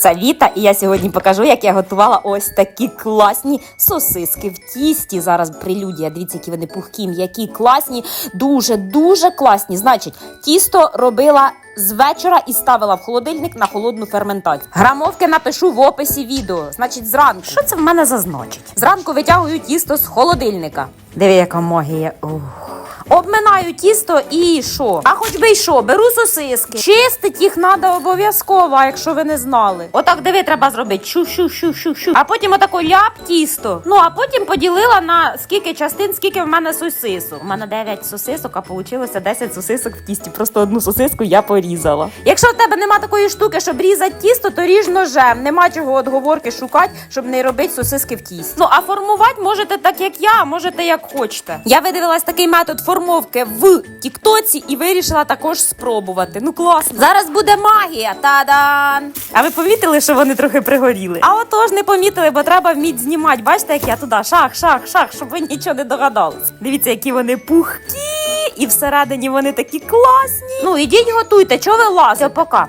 Це Віта, і я сьогодні покажу, як я готувала ось такі класні сосиски в тісті. Зараз прелюдія. Дивіться, які вони пухкі, м'які, класні, дуже дуже класні. Значить, тісто робила з вечора і ставила в холодильник на холодну ферментацію. Грамовки напишу в описі відео. Значить, зранку. Що це в мене зазначить? Зранку витягую тісто з холодильника. Диви, яка магія. Ух. Обминаю тісто і що? А хоч би й що, беру сосиски. Чистить їх треба обов'язково, якщо ви не знали. Отак диви, треба зробити. Шу-шу-шу-шу-шу. А потім отако ляп тісто. Ну а потім поділила на скільки частин, скільки в мене сосисок. У мене 9 сосисок, а вийшло 10 сосисок в тісті. Просто одну сосиску я порізала. Якщо в тебе нема такої штуки, щоб різати тісто, то ріж ножем. Нема чого отговорки шукати, щоб не робити сосиски в тісті. Ну а формувати можете так, як я, можете як хочете. Я видивилась такий метод формовки в Тіктоці і вирішила також спробувати. Ну класно. Зараз буде магія. Та-дан! А ви помітили, що вони трохи пригоріли? А отож не помітили, бо треба вміти знімати. Бачите, як я туди шах, шах, шах, щоб ви нічого не догадались. Дивіться, які вони пухкі, і всередині вони такі класні. Ну ідіть готуйте, чого ви лазите? Пока.